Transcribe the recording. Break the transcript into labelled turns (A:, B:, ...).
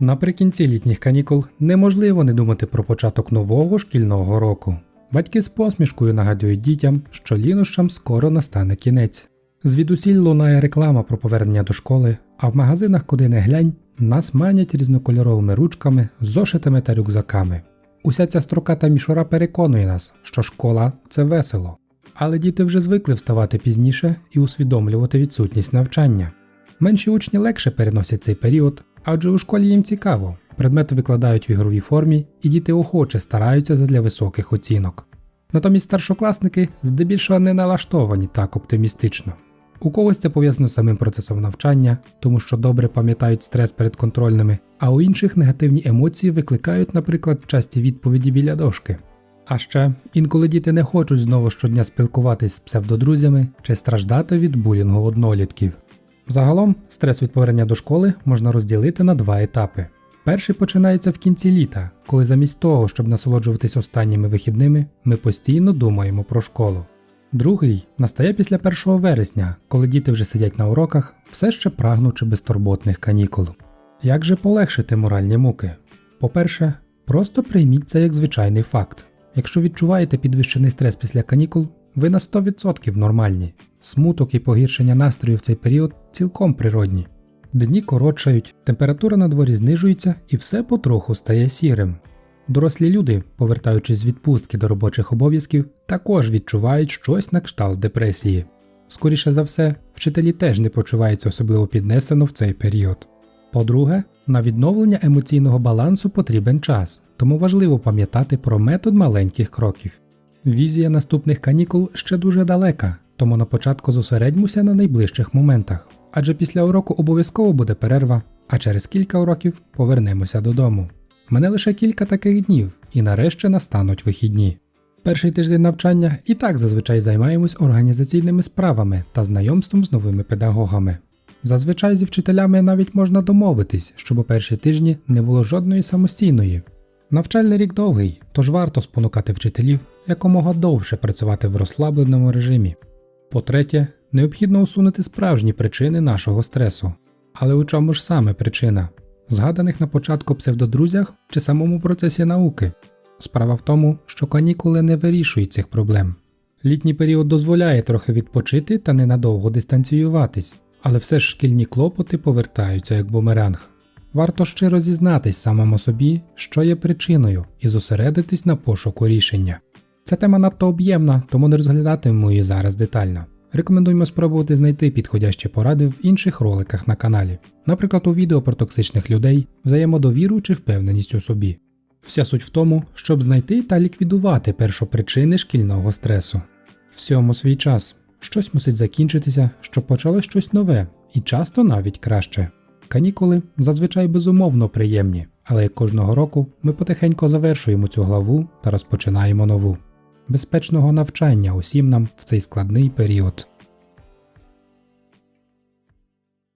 A: Наприкінці літніх канікул неможливо не думати про початок нового шкільного року. Батьки з посмішкою нагадують дітям, що лінощам скоро настане кінець. Звідусіль лунає реклама про повернення до школи, а в магазинах, куди не глянь, нас манять різнокольоровими ручками, зошитами та рюкзаками. Уся ця строката мішура переконує нас, що школа це весело. Але діти вже звикли вставати пізніше і усвідомлювати відсутність навчання. Менші учні легше переносять цей період, адже у школі їм цікаво. Предмети викладають в ігровій формі, і діти охоче стараються задля високих оцінок. Натомість старшокласники здебільшого не налаштовані так оптимістично. У когось це пов'язано з самим процесом навчання, тому що добре пам'ятають стрес перед контрольними, а у інших негативні емоції викликають, наприклад, часті відповіді біля дошки. А ще інколи діти не хочуть знову щодня спілкуватись з псевдодрузями чи страждати від булінгу однолітків. Загалом, стрес від повернення до школи можна розділити на два етапи. Перший починається в кінці літа, коли замість того, щоб насолоджуватись останніми вихідними, ми постійно думаємо про школу. Другий настає після 1 вересня, коли діти вже сидять на уроках, все ще прагнучи безтурботних канікул. Як же полегшити моральні муки? По-перше, просто прийміть це як звичайний факт. Якщо відчуваєте підвищений стрес після канікул, ви на 100% нормальні. Смуток і погіршення настрою в цей період цілком природні. Дні коротшають, температура на дворі знижується і все потроху стає сірим. Дорослі люди, повертаючись з відпустки до робочих обов'язків, також відчувають щось на кшталт депресії. Скоріше за все, вчителі теж не почуваються особливо піднесено в цей період. По-друге, на відновлення емоційного балансу потрібен час, тому важливо пам'ятати про метод маленьких кроків. Візія наступних канікул ще дуже далека, тому на початку зосередьмося на найближчих моментах, адже після уроку обов'язково буде перерва, а через кілька уроків повернемося додому. Мене лише кілька таких днів, і нарешті настануть вихідні. Перший тиждень навчання і так зазвичай займаємось організаційними справами та знайомством з новими педагогами. Зазвичай зі вчителями навіть можна домовитись, щоб у перші тижні не було жодної самостійної. Навчальний рік довгий, тож варто спонукати вчителів якомога довше працювати в розслабленому режимі. По-третє, необхідно усунути справжні причини нашого стресу. Але у чому ж саме причина? Згаданих на початку псевдодрузях чи самому процесі науки? Справа в тому, що канікули не вирішують цих проблем. Літній період дозволяє трохи відпочити та ненадовго дистанціюватись, але все ж шкільні клопоти повертаються як бумеранг. Варто щиро зізнатись самому собі, що є причиною, і зосередитись на пошуку рішення. Ця тема надто об'ємна, тому не розглядатимемо її зараз детально. Рекомендуємо спробувати знайти підходящі поради в інших роликах на каналі, наприклад, у відео про токсичних людей, взаємодовіру чи впевненість у собі. Вся суть в тому, щоб знайти та ліквідувати першопричини шкільного стресу. Всьому свій час щось мусить закінчитися, щоб почалось щось нове, і часто навіть краще. Канікули зазвичай безумовно приємні, але як кожного року ми потихеньку завершуємо цю главу та розпочинаємо нову. Безпечного навчання усім нам в цей складний період.